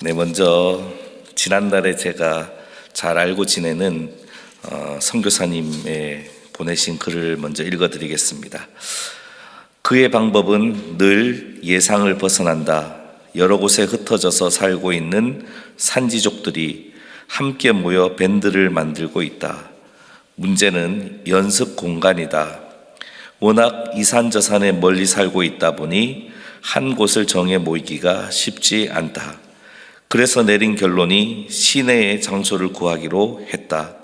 네, 먼저 지난달에 제가 잘 알고 지내는 어, 선교사님의 보내신 글을 먼저 읽어드리겠습니다. 그의 방법은 늘 예상을 벗어난다. 여러 곳에 흩어져서 살고 있는 산지족들이 함께 모여 밴드를 만들고 있다. 문제는 연습 공간이다. 워낙 이산저산에 멀리 살고 있다 보니 한 곳을 정해 모이기가 쉽지 않다. 그래서 내린 결론이 시내의 장소를 구하기로 했다.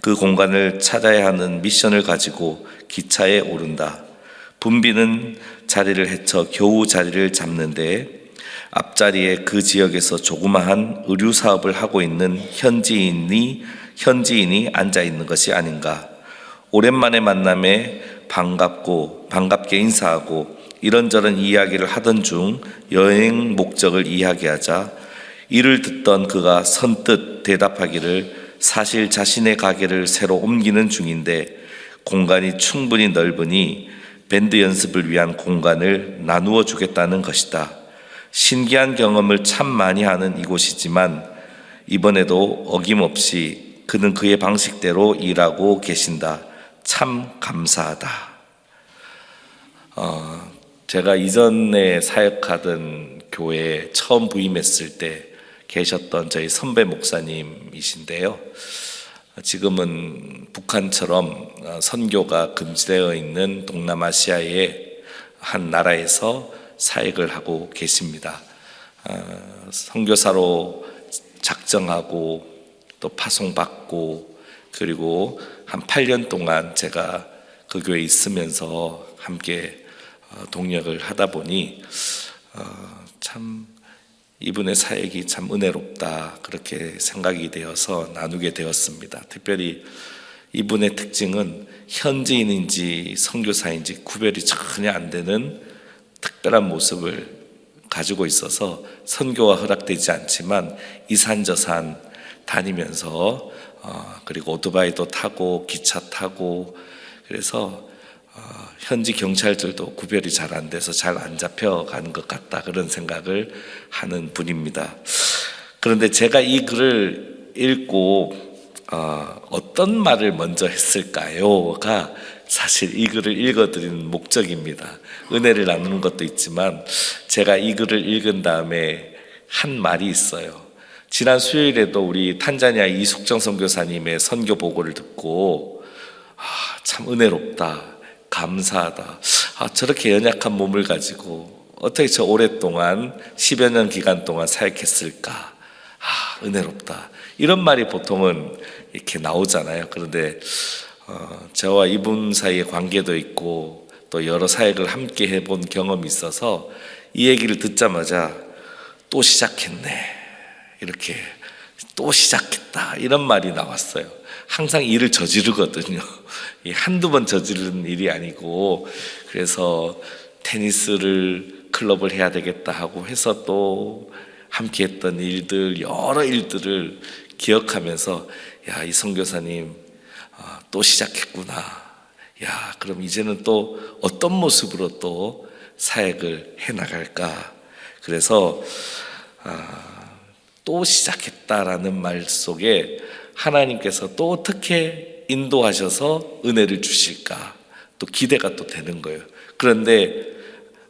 그 공간을 찾아야 하는 미션을 가지고 기차에 오른다. 분비는 자리를 헤쳐 겨우 자리를 잡는데 앞자리에 그 지역에서 조그마한 의류 사업을 하고 있는 현지인이 현지인이 앉아 있는 것이 아닌가. 오랜만에 만남에 반갑고 반갑게 인사하고 이런저런 이야기를 하던 중 여행 목적을 이야기하자 이를 듣던 그가 선뜻 대답하기를 사실 자신의 가게를 새로 옮기는 중인데 공간이 충분히 넓으니 밴드 연습을 위한 공간을 나누어 주겠다는 것이다. 신기한 경험을 참 많이 하는 이곳이지만 이번에도 어김없이 그는 그의 방식대로 일하고 계신다. 참 감사하다. 어, 제가 이전에 사역하던 교회에 처음 부임했을 때 계셨던 저희 선배 목사님이신데요. 지금은 북한처럼 어, 선교가 금지되어 있는 동남아시아의 한 나라에서 사역을 하고 계십니다. 어, 선교사로 작정하고 또 파송받고 그리고 한 8년 동안 제가 그 교회에 있으면서 함께 어, 동역을 하다 보니 어, 참 이분의 사역이 참 은혜롭다 그렇게 생각이 되어서 나누게 되었습니다. 특별히 이분의 특징은 현지인인지 선교사인지 구별이 전혀 안 되는 특별한 모습을 가지고 있어서 선교가 허락되지 않지만 이산저산 다니면서 어, 그리고 오토바이도 타고 기차 타고 그래서 어, 현지 경찰들도 구별이 잘 안 돼서 잘 안 잡혀가는 것 같다 그런 생각을 하는 분입니다. 그런데 제가 이 글을 읽고 어, 어떤 말을 먼저 했을까요?가 사실 이 글을 읽어드리는 목적입니다. 은혜를 나누는 것도 있지만 제가 이 글을 읽은 다음에 한 말이 있어요. 지난 수요일에도 우리 탄자니아 이숙정 선교사님의 선교 보고를 듣고 아, 참 은혜롭다. 감사하다. 아, 저렇게 연약한 몸을 가지고 어떻게 저 오랫동안 10여 년 기간 동안 사역했을까? 아, 은혜롭다. 이런 말이 보통은 이렇게 나오잖아요. 그런데 어, 저와 이분 사이의 관계도 있고 또 여러 사역을 함께 해본 경험이 있어서 이 얘기를 듣자마자 또 시작했네. 이렇게 또 시작했다. 이런 말이 나왔어요. 항상 일을 저지르거든요. 이 한두 번 저지르는 일이 아니고 그래서 테니스를 클럽을 해야 되겠다 하고 해서 또 함께 했던 일들 여러 일들을 기억하면서 야, 이 선교사님 아, 또 시작했구나. 야, 그럼 이제는 또 어떤 모습으로 또 사역을 해 나갈까? 그래서 아, 또 시작했다라는 말 속에 하나님께서 또 어떻게 인도하셔서 은혜를 주실까? 또 기대가 또 되는 거예요. 그런데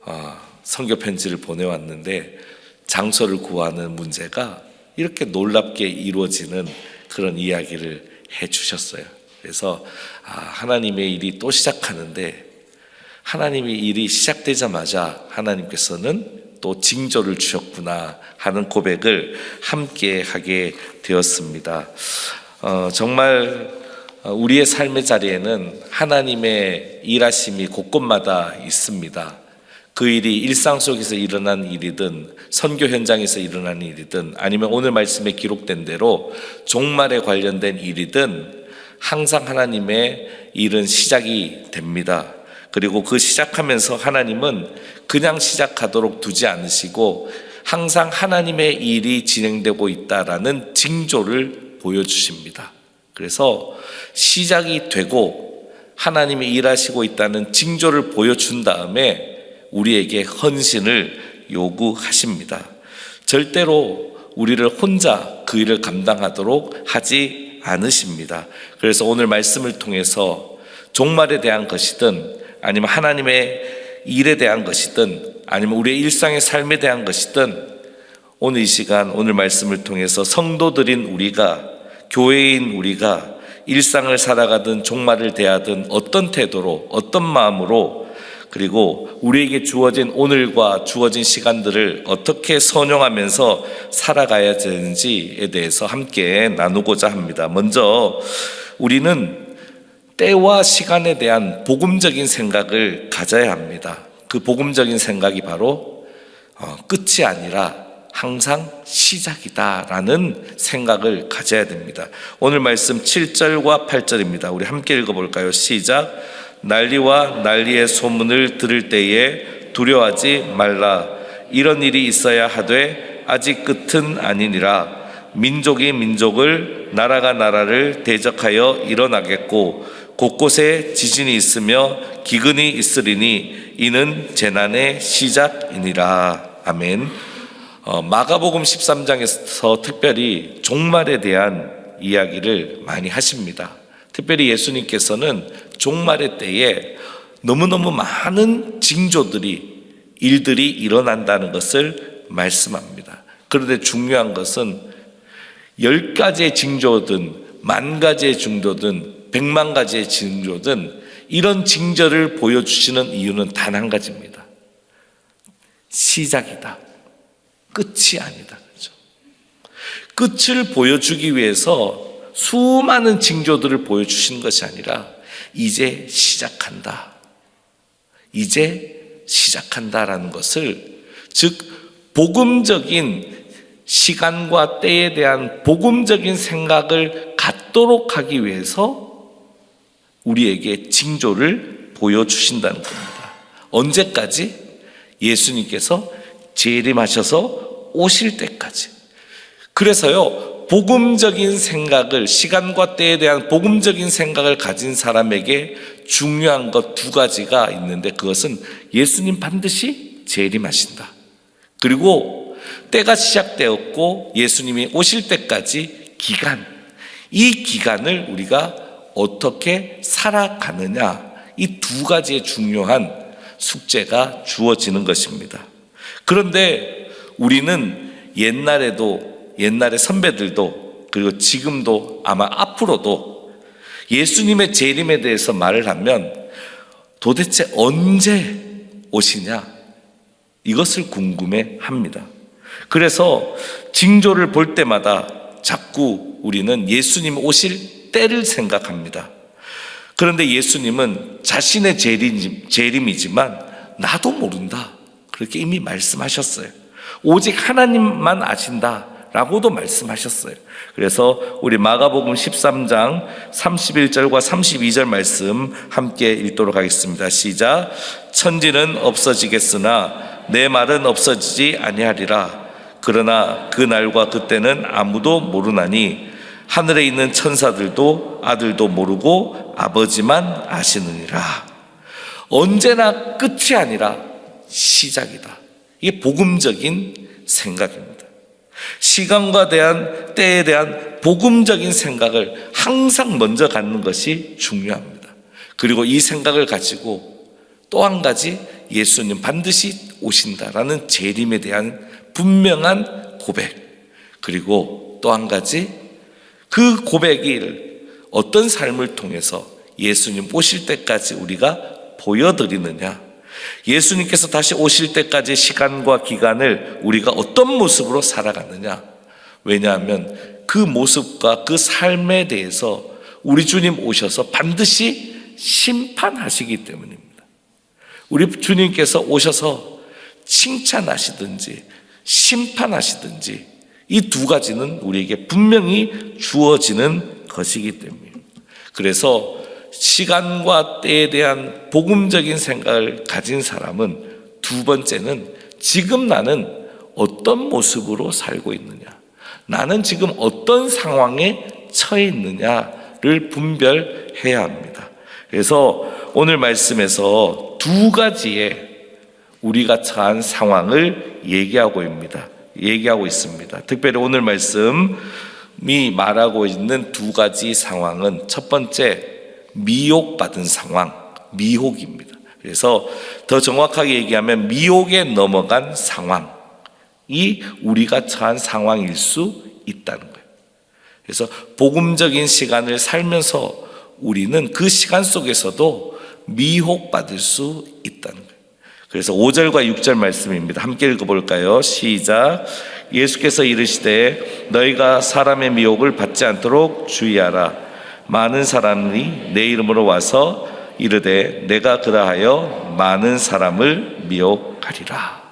어, 성교 편지를 보내왔는데 장소를 구하는 문제가 이렇게 놀랍게 이루어지는 그런 이야기를 해 주셨어요. 그래서 아, 하나님의 일이 또 시작하는데 하나님의 일이 시작되자마자 하나님께서는 또 징조를 주셨구나 하는 고백을 함께 하게 되었습니다. 어, 정말 우리의 삶의 자리에는 하나님의 일하심이 곳곳마다 있습니다. 그 일이 일상 속에서 일어난 일이든 선교 현장에서 일어난 일이든 아니면 오늘 말씀에 기록된 대로 종말에 관련된 일이든 항상 하나님의 일은 시작이 됩니다. 그리고 그 시작하면서 하나님은 그냥 시작하도록 두지 않으시고 항상 하나님의 일이 진행되고 있다라는 징조를 보여주십니다. 그래서 시작이 되고 하나님이 일하시고 있다는 징조를 보여준 다음에 우리에게 헌신을 요구하십니다. 절대로 우리를 혼자 그 일을 감당하도록 하지 않으십니다. 그래서 오늘 말씀을 통해서 종말에 대한 것이든 아니면 하나님의 일에 대한 것이든 아니면 우리의 일상의 삶에 대한 것이든 오늘 이 시간 오늘 말씀을 통해서 성도들인 우리가 교회인 우리가 일상을 살아가든 종말을 대하든 어떤 태도로 어떤 마음으로 그리고 우리에게 주어진 오늘과 주어진 시간들을 어떻게 선용하면서 살아가야 되는지에 대해서 함께 나누고자 합니다. 먼저 우리는 때와 시간에 대한 복음적인 생각을 가져야 합니다. 그 복음적인 생각이 바로 어, 끝이 아니라 항상 시작이다라는 생각을 가져야 됩니다. 오늘 말씀 7절과 8절입니다. 우리 함께 읽어볼까요? 시작. 난리와 난리의 소문을 들을 때에 두려워하지 말라. 이런 일이 있어야 하되 아직 끝은 아니니라. 민족이 민족을 나라가 나라를 대적하여 일어나겠고 곳곳에 지진이 있으며 기근이 있으리니 이는 재난의 시작이니라. 아멘. 어, 마가복음 13장에서 특별히 종말에 대한 이야기를 많이 하십니다. 특별히 예수님께서는 종말의 때에 너무너무 많은 징조들이 일들이 일어난다는 것을 말씀합니다. 그런데 중요한 것은 열 가지의 징조든 만 가지의 징조든 백만 가지의 징조든 이런 징조를 보여주시는 이유는 단 한 가지입니다. 시작이다. 끝이 아니다. 그죠? 끝을 보여주기 위해서 수많은 징조들을 보여주신 것이 아니라 이제 시작한다. 이제 시작한다라는 것을 즉 복음적인 시간과 때에 대한 복음적인 생각을 갖도록 하기 위해서 우리에게 징조를 보여주신다는 겁니다. 언제까지? 예수님께서 재림하셔서 오실 때까지. 그래서요, 복음적인 생각을, 시간과 때에 대한 복음적인 생각을 가진 사람에게 중요한 것 두 가지가 있는데 그것은 예수님 반드시 재림하신다. 그리고 때가 시작되었고 예수님이 오실 때까지 기간, 이 기간을 우리가 어떻게 살아가느냐, 이 두 가지의 중요한 숙제가 주어지는 것입니다. 그런데 우리는 옛날에도 옛날의 선배들도 그리고 지금도 아마 앞으로도 예수님의 재림에 대해서 말을 하면 도대체 언제 오시냐 이것을 궁금해 합니다. 그래서 징조를 볼 때마다 자꾸 우리는 예수님 오실 때를 생각합니다. 그런데 예수님은 자신의 재림, 재림이지만 나도 모른다. 그렇게 이미 말씀하셨어요. 오직 하나님만 아신다. 라고도 말씀하셨어요. 그래서 우리 마가복음 13장 31절과 32절 말씀 함께 읽도록 하겠습니다. 시작. 천지는 없어지겠으나 내 말은 없어지지 아니하리라. 그러나 그 날과 그때는 아무도 모르나니 하늘에 있는 천사들도 아들도 모르고 아버지만 아시느니라. 언제나 끝이 아니라 시작이다. 이게 복음적인 생각입니다. 시간과 대한 때에 대한 복음적인 생각을 항상 먼저 갖는 것이 중요합니다. 그리고 이 생각을 가지고 또 한 가지 예수님 반드시 오신다라는 재림에 대한 분명한 고백. 그리고 또 한 가지 그 고백을 어떤 삶을 통해서 예수님 오실 때까지 우리가 보여드리느냐. 예수님께서 다시 오실 때까지 시간과 기간을 우리가 어떤 모습으로 살아가느냐. 왜냐하면 그 모습과 그 삶에 대해서 우리 주님 오셔서 반드시 심판하시기 때문입니다. 우리 주님께서 오셔서 칭찬하시든지 심판하시든지 이 두 가지는 우리에게 분명히 주어지는 것이기 때문입니다. 그래서 시간과 때에 대한 복음적인 생각을 가진 사람은 두 번째는 지금 나는 어떤 모습으로 살고 있느냐. 나는 지금 어떤 상황에 처해 있느냐를 분별해야 합니다. 그래서 오늘 말씀에서 두 가지의 우리가 처한 상황을 얘기하고 있습니다. 얘기하고 있습니다. 특별히 오늘 말씀이 말하고 있는 두 가지 상황은 첫 번째 미혹받은 상황, 미혹입니다. 그래서 더 정확하게 얘기하면 미혹에 넘어간 상황이 우리가 처한 상황일 수 있다는 거예요. 그래서 복음적인 시간을 살면서 우리는 그 시간 속에서도 미혹받을 수 있다는 거예요. 그래서 5절과 6절 말씀입니다. 함께 읽어볼까요? 시작. 예수께서 이르시되 너희가 사람의 미혹을 받지 않도록 주의하라. 많은 사람이 내 이름으로 와서 이르되 내가 그러하여 많은 사람을 미혹하리라.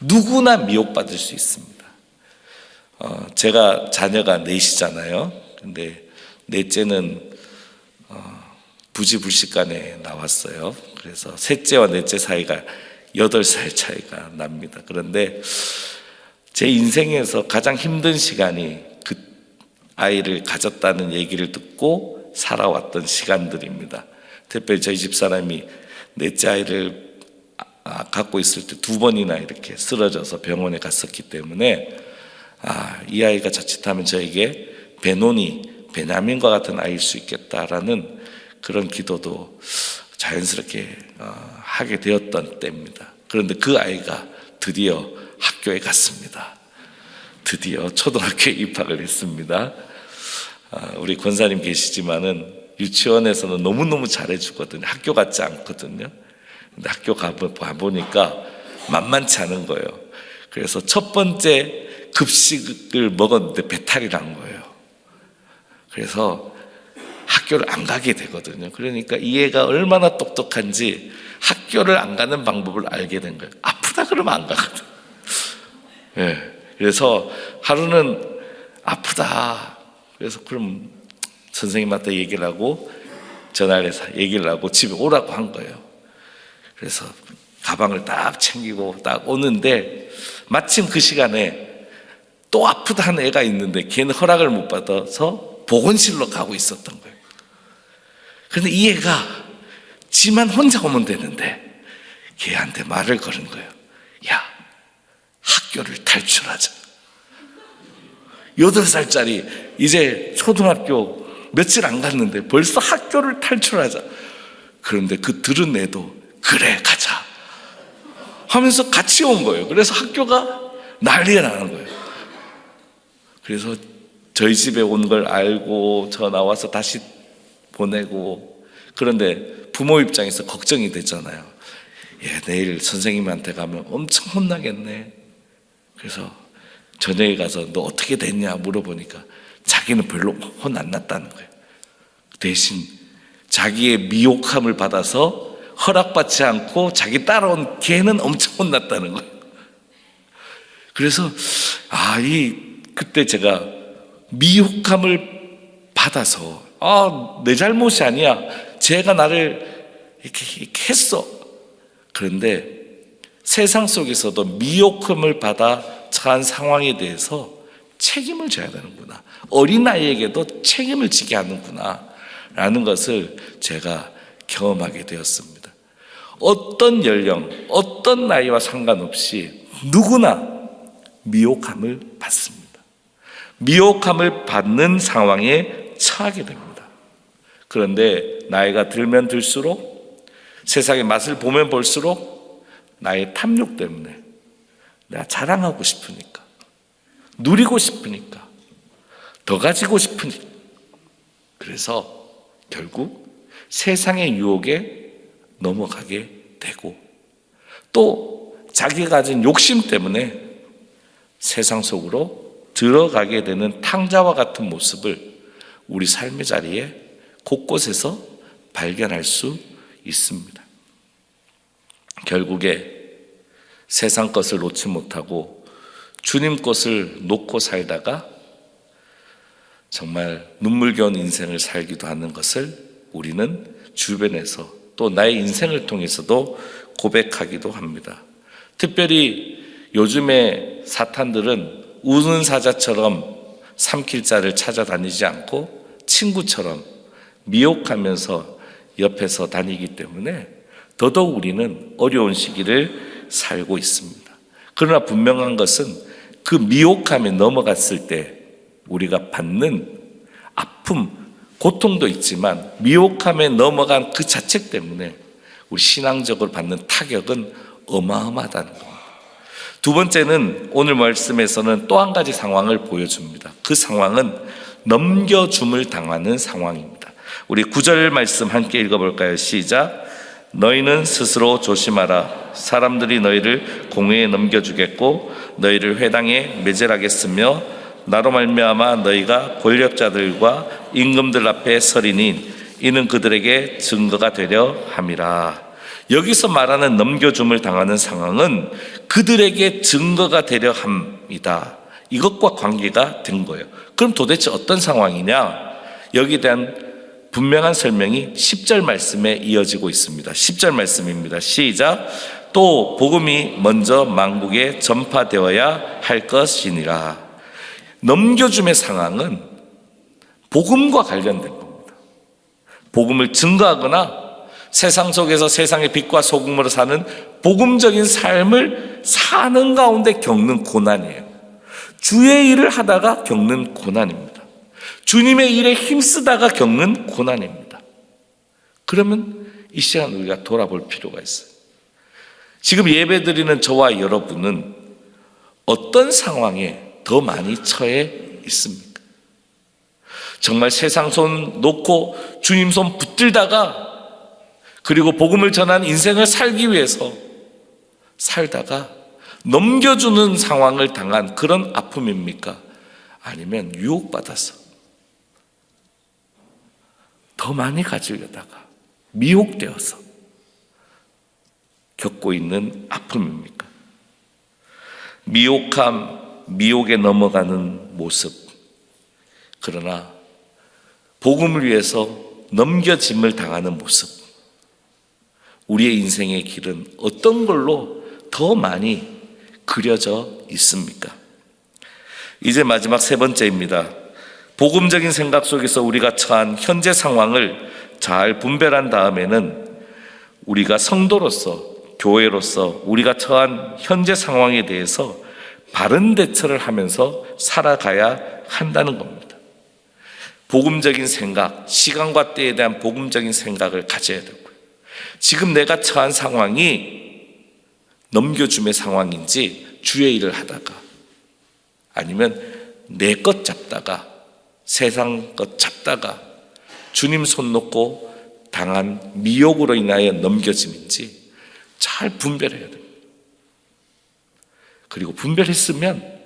누구나 미혹받을 수 있습니다. 어, 제가 자녀가 넷이잖아요. 근데 넷째는 어, 부지불식간에 나왔어요. 그래서 셋째와 넷째 사이가 여덟 살 차이가 납니다. 그런데 제 인생에서 가장 힘든 시간이 그 아이를 가졌다는 얘기를 듣고 살아왔던 시간들입니다. 특별히 저희 집 사람이 넷째 아이를 아, 갖고 있을 때 두 번이나 이렇게 쓰러져서 병원에 갔었기 때문에 아, 이 아이가 자칫하면 저에게 베노니, 베냐민과 같은 아이일 수 있겠다라는 그런 기도도 자연스럽게 어, 하게 되었던 때입니다. 그런데 그 아이가 드디어 학교에 갔습니다. 드디어 초등학교에 입학을 했습니다. 아, 우리 권사님 계시지만은 유치원에서는 너무너무 잘해주거든요. 학교 같지 않거든요. 근데 학교 가보- 가보니까 만만치 않은 거예요. 그래서 첫 번째 급식을 먹었는데 배탈이 난 거예요. 그래서 학교를 안 가게 되거든요. 그러니까 이 애가 얼마나 똑똑한지 학교를 안 가는 방법을 알게 된 거예요. 아프다 그러면 안 가거든. 예. 그래서 하루는 아프다. 그래서 그럼 선생님한테 얘기를 하고 전화를 해서 얘기를 하고 집에 오라고 한 거예요. 그래서 가방을 딱 챙기고 딱 오는데 마침 그 시간에 또 아프다 하는 애가 있는데 걔는 허락을 못 받아서 보건실로 가고 있었던 거예요. 그런데 이 애가 지만 혼자 오면 되는데 걔한테 말을 걸은 거예요. 야, 학교를 탈출하자. 여덟 살짜리 이제 초등학교 며칠 안 갔는데 벌써 학교를 탈출하자. 그런데 그 들은 애도 그래 가자 하면서 같이 온 거예요. 그래서 학교가 난리가 나는 거예요. 그래서 저희 집에 온 걸 알고 저 나와서 다시 보내고 그런데 부모 입장에서 걱정이 되잖아요. 예, 내일 선생님한테 가면 엄청 혼나겠네. 그래서 저녁에 가서 너 어떻게 됐냐 물어보니까 자기는 별로 혼 안 났다는 거예요. 대신 자기의 미혹함을 받아서 허락받지 않고 자기 따라온 걔는 엄청 혼났다는 거예요. 그래서 아, 이 그때 제가 미혹함을 받아서 아, 내 잘못이 아니야. 제가 나를 이렇게, 이렇게 했어. 그런데 세상 속에서도 미혹함을 받아 처한 상황에 대해서 책임을 져야 되는구나. 어린아이에게도 책임을 지게 하는구나. 라는 것을 제가 경험하게 되었습니다. 어떤 연령, 어떤 나이와 상관없이 누구나 미혹함을 받습니다. 미혹함을 받는 상황에 처하게 됩니다. 그런데 나이가 들면 들수록 세상의 맛을 보면 볼수록 나의 탐욕 때문에 내가 자랑하고 싶으니까 누리고 싶으니까 더 가지고 싶으니까. 그래서 결국 세상의 유혹에 넘어가게 되고 또 자기가 가진 욕심 때문에 세상 속으로 들어가게 되는 탕자와 같은 모습을 우리 삶의 자리에 곳곳에서 발견할 수 있습니다. 결국에 세상 것을 놓지 못하고 주님 것을 놓고 살다가 정말 눈물겨운 인생을 살기도 하는 것을 우리는 주변에서 또 나의 인생을 통해서도 고백하기도 합니다. 특별히 요즘에 사탄들은 우는 사자처럼 삼킬 자를 찾아다니지 않고 친구처럼 미혹하면서 옆에서 다니기 때문에 더더욱 우리는 어려운 시기를 살고 있습니다. 그러나 분명한 것은 그 미혹함에 넘어갔을 때 우리가 받는 아픔, 고통도 있지만 미혹함에 넘어간 그 자체 때문에 우리 신앙적으로 받는 타격은 어마어마하다는 겁니다. 두 번째는 오늘 말씀에서는 또 한 가지 상황을 보여줍니다. 그 상황은 넘겨줌을 당하는 상황입니다. 우리 구절 말씀 함께 읽어볼까요? 시작. 너희는 스스로 조심하라. 사람들이 너희를 공회에 넘겨주겠고 너희를 회당에 매질하겠으며 나로 말미암아 너희가 권력자들과 임금들 앞에 서리니 이는 그들에게 증거가 되려 함이라. 여기서 말하는 넘겨줌을 당하는 상황은 그들에게 증거가 되려 함이다. 이것과 관계가 된 거예요. 그럼 도대체 어떤 상황이냐? 여기에 대한 분명한 설명이 10절 말씀에 이어지고 있습니다. 10절 말씀입니다. 시작. 또 복음이 먼저 망국에 전파되어야 할 것이니라. 넘겨줌의 상황은 복음과 관련된 겁니다. 복음을 증거하거나 세상 속에서 세상의 빛과 소금으로 사는 복음적인 삶을 사는 가운데 겪는 고난이에요. 주의 일을 하다가 겪는 고난입니다. 주님의 일에 힘쓰다가 겪는 고난입니다. 그러면 이 시간 우리가 돌아볼 필요가 있어요. 지금 예배 드리는 저와 여러분은 어떤 상황에 더 많이 처해 있습니까? 정말 세상 손 놓고 주님 손 붙들다가 그리고 복음을 전한 인생을 살기 위해서 살다가 넘겨주는 상황을 당한 그런 아픔입니까? 아니면 유혹받아서 더 많이 가지려다가 미혹되어서 겪고 있는 아픔입니까? 미혹함, 미혹에 넘어가는 모습. 그러나 복음을 위해서 넘겨짐을 당하는 모습. 우리의 인생의 길은 어떤 걸로 더 많이 그려져 있습니까? 이제 마지막 세 번째입니다. 복음적인 생각 속에서 우리가 처한 현재 상황을 잘 분별한 다음에는 우리가 성도로서 교회로서 우리가 처한 현재 상황에 대해서 바른 대처를 하면서 살아가야 한다는 겁니다. 복음적인 생각, 시간과 때에 대한 복음적인 생각을 가져야 되고요. 지금 내가 처한 상황이 넘겨줌의 상황인지 주의 일을 하다가 아니면 내 것 잡다가 세상 것 잡다가 주님 손 놓고 당한 미혹으로 인하여 넘겨짐인지 잘 분별해야 됩니다. 그리고 분별했으면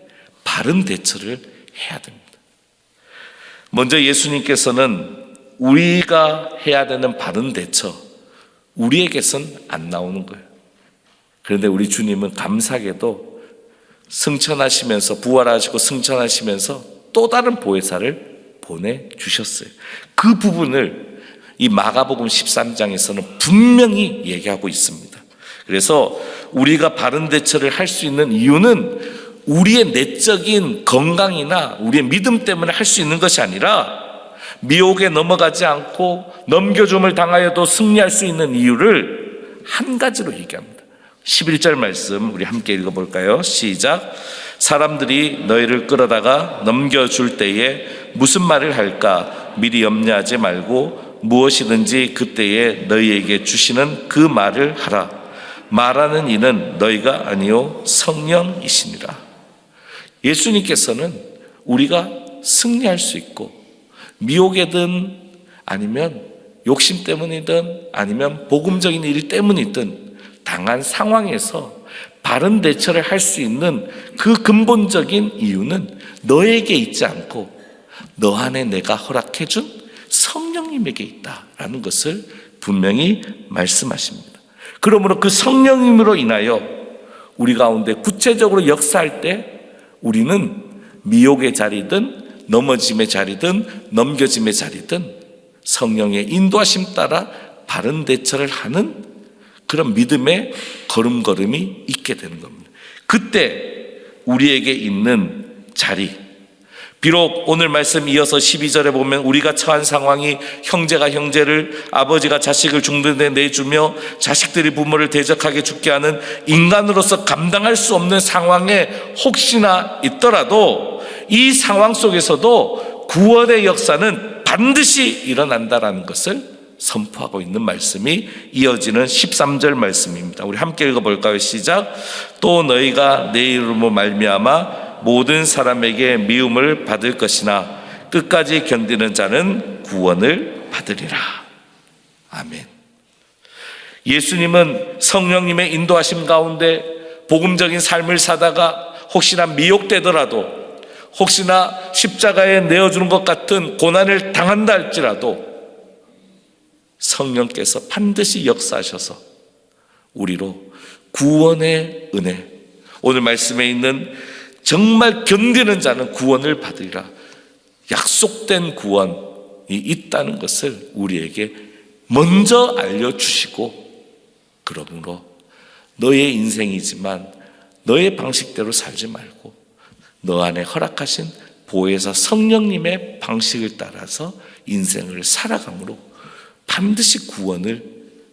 바른 대처를 해야 됩니다. 먼저 예수님께서는 우리가 해야 되는 바른 대처, 우리에게선 안 나오는 거예요. 그런데 우리 주님은 감사하게도 승천하시면서 부활하시고 승천하시면서 또 다른 보혜사를 보내주셨어요. 그 부분을 이 마가복음 13장에서는 분명히 얘기하고 있습니다. 그래서 우리가 바른 대처를 할 수 있는 이유는 우리의 내적인 건강이나 우리의 믿음 때문에 할 수 있는 것이 아니라 미혹에 넘어가지 않고 넘겨줌을 당하여도 승리할 수 있는 이유를 한 가지로 얘기합니다. 11절 말씀 우리 함께 읽어볼까요? 시작. 사람들이 너희를 끌어다가 넘겨줄 때에 무슨 말을 할까 미리 염려하지 말고 무엇이든지 그때에 너희에게 주시는 그 말을 하라. 말하는 이는 너희가 아니요 성령이시니라. 예수님께서는 우리가 승리할 수 있고 미혹이든 아니면 욕심 때문이든 아니면 복음적인 일 때문이든 당한 상황에서 바른 대처를 할 수 있는 그 근본적인 이유는 너에게 있지 않고 너 안에 내가 허락해 준 성령님에게 있다라는 것을 분명히 말씀하십니다. 그러므로 그 성령님으로 인하여 우리 가운데 구체적으로 역사할 때 우리는 미혹의 자리든 넘어짐의 자리든 넘겨짐의 자리든 성령의 인도하심 따라 바른 대처를 하는 그런 믿음의 걸음걸음이 있게 되는 겁니다. 그때 우리에게 있는 자리, 비록 오늘 말씀 이어서 12절에 보면 우리가 처한 상황이 형제가 형제를 아버지가 자식을 죽는 데 내주며 자식들이 부모를 대적하게 죽게 하는 인간으로서 감당할 수 없는 상황에 혹시나 있더라도 이 상황 속에서도 구원의 역사는 반드시 일어난다라는 것을 선포하고 있는 말씀이 이어지는 13절 말씀입니다. 우리 함께 읽어 볼까요? 시작. 또 너희가 내 이름으로 말미암아 모든 사람에게 미움을 받을 것이나 끝까지 견디는 자는 구원을 받으리라. 아멘. 예수님은 성령님의 인도하심 가운데 복음적인 삶을 사다가 혹시나 미혹되더라도 혹시나 십자가에 내어주는 것 같은 고난을 당한다 할지라도 성령께서 반드시 역사하셔서 우리로 구원의 은혜, 오늘 말씀에 있는 정말 견디는 자는 구원을 받으리라. 약속된 구원이 있다는 것을 우리에게 먼저 알려주시고, 그러므로 너의 인생이지만 너의 방식대로 살지 말고 너 안에 허락하신 보혜사 성령님의 방식을 따라서 인생을 살아감으로 반드시 구원을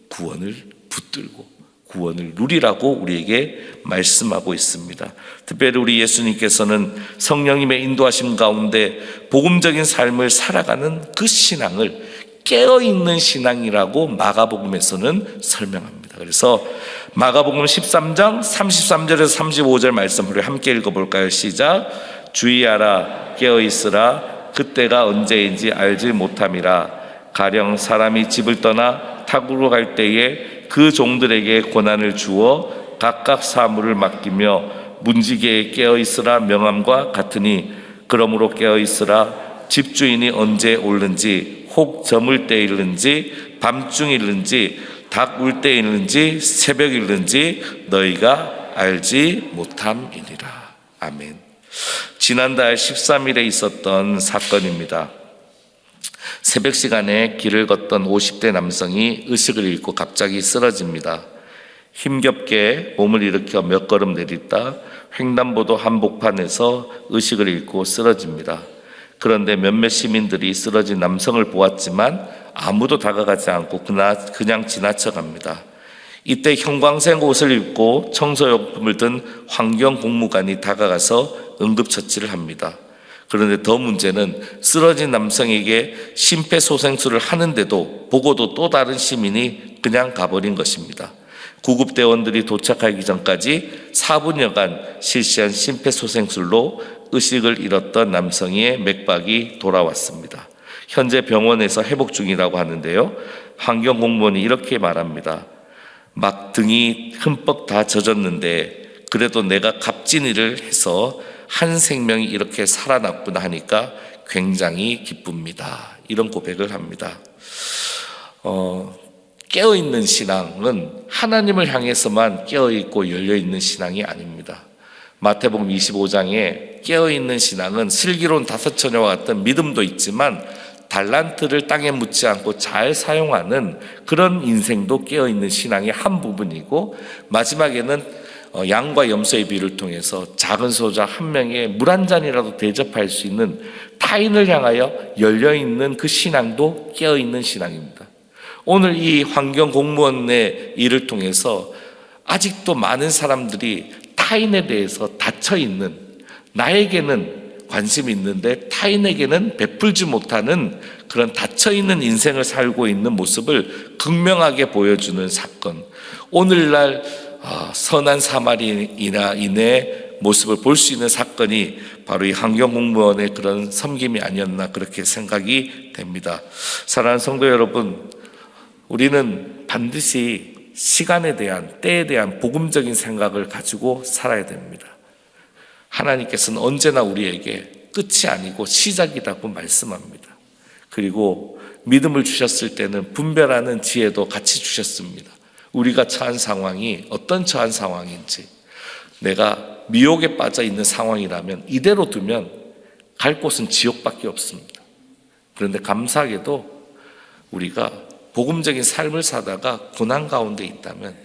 구원을 붙들고 구원을 누리라고 우리에게 말씀하고 있습니다. 특별히 우리 예수님께서는 성령님의 인도하심 가운데 복음적인 삶을 살아가는 그 신앙을 깨어 있는 신앙이라고 마가복음에서는 설명합니다. 그래서 마가복음 13장 33절에서 35절 말씀을 함께 읽어볼까요? 시작. 주의하라 깨어 있으라 그때가 언제인지 알지 못함이라 가령 사람이 집을 떠나 타국으로 갈 때에 그 종들에게 고난을 주어 각각 사물을 맡기며 문지기에 깨어 있으라 명함과 같으니 그러므로 깨어 있으라 집주인이 언제 올는지 혹 저물 때 일는지 밤중 일는지 닭 울 때 일는지 새벽 일는지 너희가 알지 못함이니라 아멘. 지난달 13일에 있었던 사건입니다. 새벽 시간에 길을 걷던 50대 남성이 의식을 잃고 갑자기 쓰러집니다. 힘겹게 몸을 일으켜 몇 걸음 내딛다 횡단보도 한복판에서 의식을 잃고 쓰러집니다. 그런데 몇몇 시민들이 쓰러진 남성을 보았지만 아무도 다가가지 않고 그냥 지나쳐갑니다. 이때 형광색 옷을 입고 청소용품을 든 환경 공무관이 다가가서 응급처치를 합니다. 그런데 더 문제는 쓰러진 남성에게 심폐소생술을 하는데도 보고도 또 다른 시민이 그냥 가버린 것입니다. 구급대원들이 도착하기 전까지 4분여간 실시한 심폐소생술로 의식을 잃었던 남성의 맥박이 돌아왔습니다. 현재 병원에서 회복 중이라고 하는데요. 환경 공무원이 이렇게 말합니다. 막 등이 흠뻑 다 젖었는데 그래도 내가 일을 해서 한 생명이 이렇게 살아났구나 하니까 굉장히 기쁩니다. 이런 고백을 합니다. 어, 깨어있는 신앙은 하나님을 향해서만 깨어있고 열려있는 신앙이 아닙니다. 마태복음 25장에 깨어있는 신앙은 슬기로운 다섯 처녀와 같은 믿음도 있지만 달란트를 땅에 묻지 않고 잘 사용하는 그런 인생도 깨어있는 신앙의 한 부분이고 마지막에는 어, 양과 염소의 비를 통해서 작은 소자 한 명의 물 한 잔이라도 대접할 수 있는 타인을 향하여 열려 있는 그 신앙도 깨어 있는 신앙입니다. 오늘 이 환경 공무원의 일을 통해서 아직도 많은 사람들이 타인에 대해서 닫혀 있는 나에게는 관심이 있는데 타인에게는 베풀지 못하는 그런 닫혀 있는 인생을 살고 있는 모습을 극명하게 보여주는 사건. 오늘날 아, 선한 사마리인의 모습을 볼 수 있는 사건이 바로 이 환경 공무원의 그런 섬김이 아니었나 그렇게 생각이 됩니다. 사랑하는 성도 여러분, 우리는 반드시 시간에 대한 때에 대한 복음적인 생각을 가지고 살아야 됩니다. 하나님께서는 언제나 우리에게 끝이 아니고 시작이라고 말씀합니다. 그리고 믿음을 주셨을 때는 분별하는 지혜도 같이 주셨습니다. 우리가 처한 상황이 어떤 처한 상황인지 내가 미혹에 빠져 있는 상황이라면 이대로 두면 갈 곳은 지옥밖에 없습니다. 그런데 감사하게도 우리가 복음적인 삶을 사다가 고난 가운데 있다면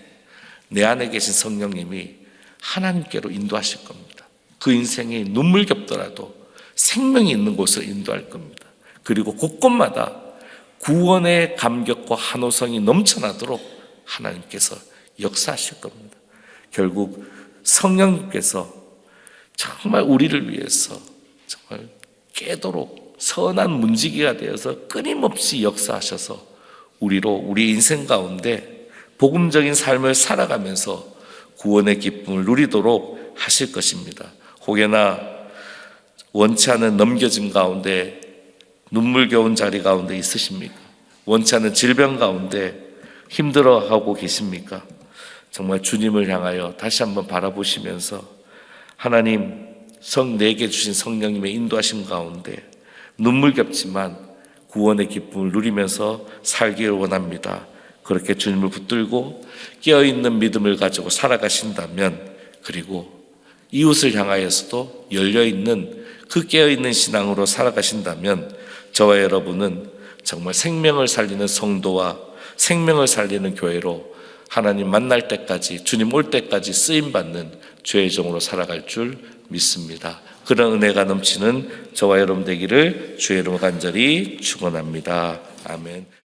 내 안에 계신 성령님이 하나님께로 인도하실 겁니다. 그 인생이 눈물겹더라도 생명이 있는 곳을 인도할 겁니다. 그리고 곳곳마다 구원의 감격과 환호성이 넘쳐나도록 하나님께서 역사하실 겁니다. 결국 성령님께서 정말 우리를 위해서 정말 깨도록 선한 문지기가 되어서 끊임없이 역사하셔서 우리로 우리 인생 가운데 복음적인 삶을 살아가면서 구원의 기쁨을 누리도록 하실 것입니다. 혹여나 원치 않은 넘겨진 가운데 눈물겨운 자리 가운데 있으십니까? 원치 않은 질병 가운데 힘들어하고 계십니까? 정말 주님을 향하여 다시 한번 바라보시면서 하나님 성 내게 주신 성령님의 인도하심 가운데 눈물 겹지만 구원의 기쁨을 누리면서 살기를 원합니다. 그렇게 주님을 붙들고 깨어있는 믿음을 가지고 살아가신다면 그리고 이웃을 향하여서도 열려있는 그 깨어있는 신앙으로 살아가신다면 저와 여러분은 정말 생명을 살리는 성도와 생명을 살리는 교회로 하나님 만날 때까지 주님 올 때까지 쓰임 받는 죄의 종으로 살아갈 줄 믿습니다. 그런 은혜가 넘치는 저와 여러분 되기를 주의 이름으로 간절히 축원합니다. 아멘.